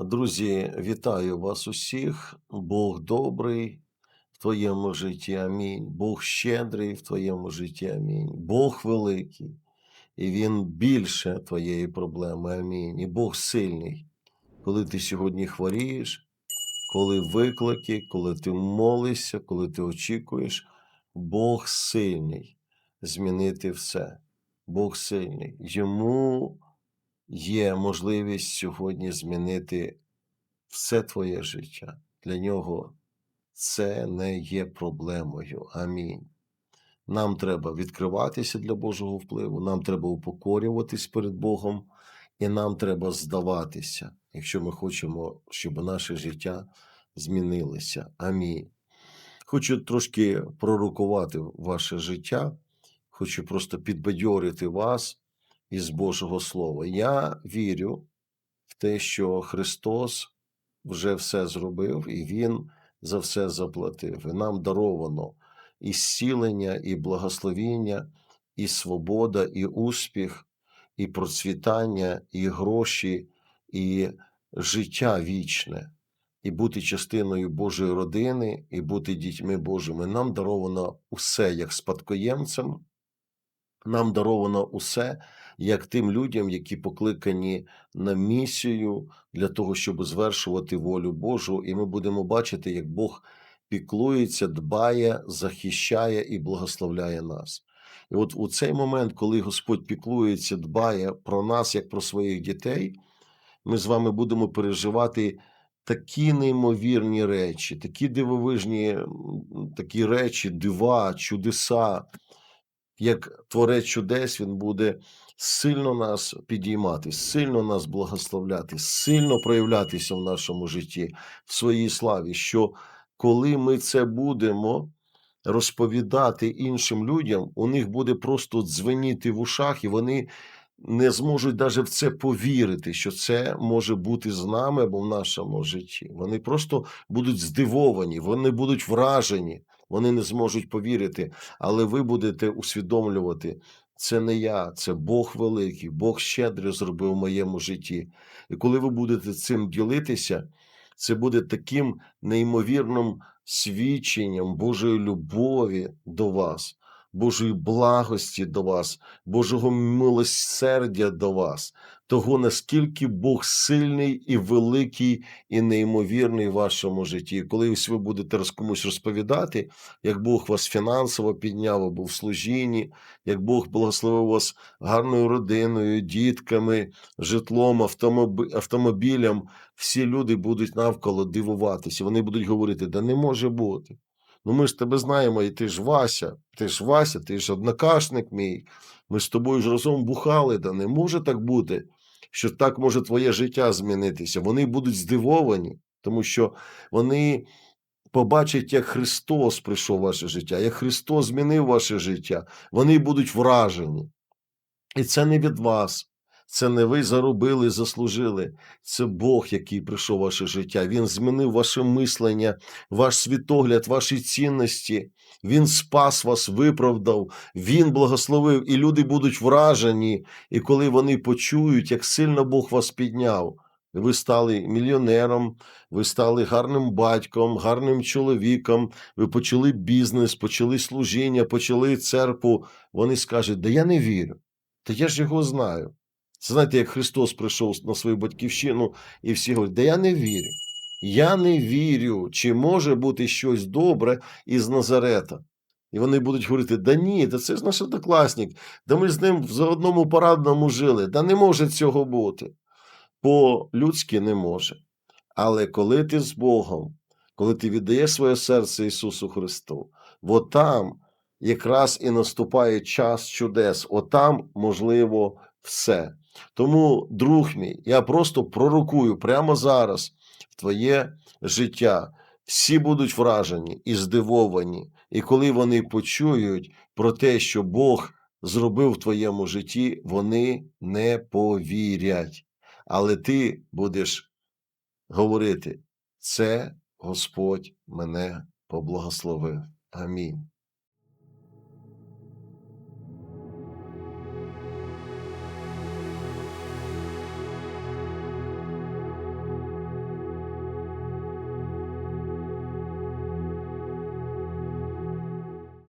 Друзі, вітаю вас усіх. Бог добрий в твоєму житті. Амінь. Бог щедрий в твоєму житті. Амінь. Бог великий, і Він більше твоєї проблеми. Амінь. І Бог сильний. Коли ти сьогодні хворієш, коли виклики, коли ти молишся, коли ти очікуєш, Бог сильний змінити все. Бог сильний. Йому є можливість сьогодні змінити все твоє життя. Для нього це не є проблемою. Амінь. Нам треба відкриватися для Божого впливу, нам треба упокорюватись перед Богом, і нам треба здаватися, якщо ми хочемо, щоб наше життя змінилося. Амінь. Хочу трошки пророкувати ваше життя, хочу просто підбадьорити вас із Божого Слова. Я вірю в те, що Христос вже все зробив, і Він за все заплатив. І нам даровано і зцілення, і благословіння, і свобода, і успіх, і процвітання, і гроші, і життя вічне. І бути частиною Божої родини, і бути дітьми Божими. Нам даровано усе як спадкоємцям, нам даровано усе як тим людям, які покликані на місію для того, щоб звершувати волю Божу, і ми будемо бачити, як Бог піклується, дбає, захищає і благословляє нас. І от у цей момент, коли Господь піклується, дбає про нас, як про своїх дітей, ми з вами будемо переживати такі неймовірні речі, такі дивовижні такі речі, дива, чудеса, як творець чудес, він буде сильно нас підіймати, сильно нас благословляти, сильно проявлятися в нашому житті, в своїй славі. Що коли ми це будемо розповідати іншим людям, у них буде просто дзвеніти в ушах, і вони не зможуть навіть в це повірити, що це може бути з нами або в нашому житті. Вони просто будуть здивовані, вони будуть вражені, вони не зможуть повірити, але ви будете усвідомлювати. Це не я, це Бог великий, Бог щедрий зробив в моєму житті. І коли ви будете цим ділитися, це буде таким неймовірним свідченням Божої любові до вас, Божої благості до вас, Божого милосердя до вас, того, наскільки Бог сильний і великий, і неймовірний в вашому житті. Коли ось ви будете комусь розповідати, як Бог вас фінансово підняв або в служінні, як Бог благословив вас гарною родиною, дітками, житлом, автомобілем, всі люди будуть навколо дивуватися. Вони будуть говорити: да не може бути. Ну ми ж тебе знаємо, і ти ж Вася, ти ж Вася, ти ж однокашник мій. Ми з тобою ж разом бухали, да не може так бути, що так може твоє життя змінитися. Вони будуть здивовані, тому що вони побачать, як Христос прийшов в ваше життя, як Христос змінив ваше життя. Вони будуть вражені. І це не від вас. Це не ви заробили, заслужили. Це Бог, який прийшов в ваше життя. Він змінив ваше мислення, ваш світогляд, ваші цінності. Він спас вас, виправдав, Він благословив, і люди будуть вражені. І коли вони почують, як сильно Бог вас підняв, ви стали мільйонером, ви стали гарним батьком, гарним чоловіком, ви почали бізнес, почали служіння, почали церкву. Вони скажуть, да я не вірю. Та я ж його знаю. Це знаєте, як Христос прийшов на свою батьківщину, і всі говорять, да я не вірю. Я не вірю, чи може бути щось добре із Назарета. І вони будуть говорити: да ні, да це ж наш однокласник, да ми з ним за одному парадному жили, да не може цього бути. По-людськи не може. Але коли ти з Богом, коли ти віддаєш своє серце Ісусу Христу, от там якраз і наступає час чудес, отам можливо все. Тому, друг мій, я просто пророкую прямо зараз в твоє життя. Всі будуть вражені і здивовані. І коли вони почують про те, що Бог зробив в твоєму житті, вони не повірять. Але ти будеш говорити: це Господь мене поблагословив. Амінь.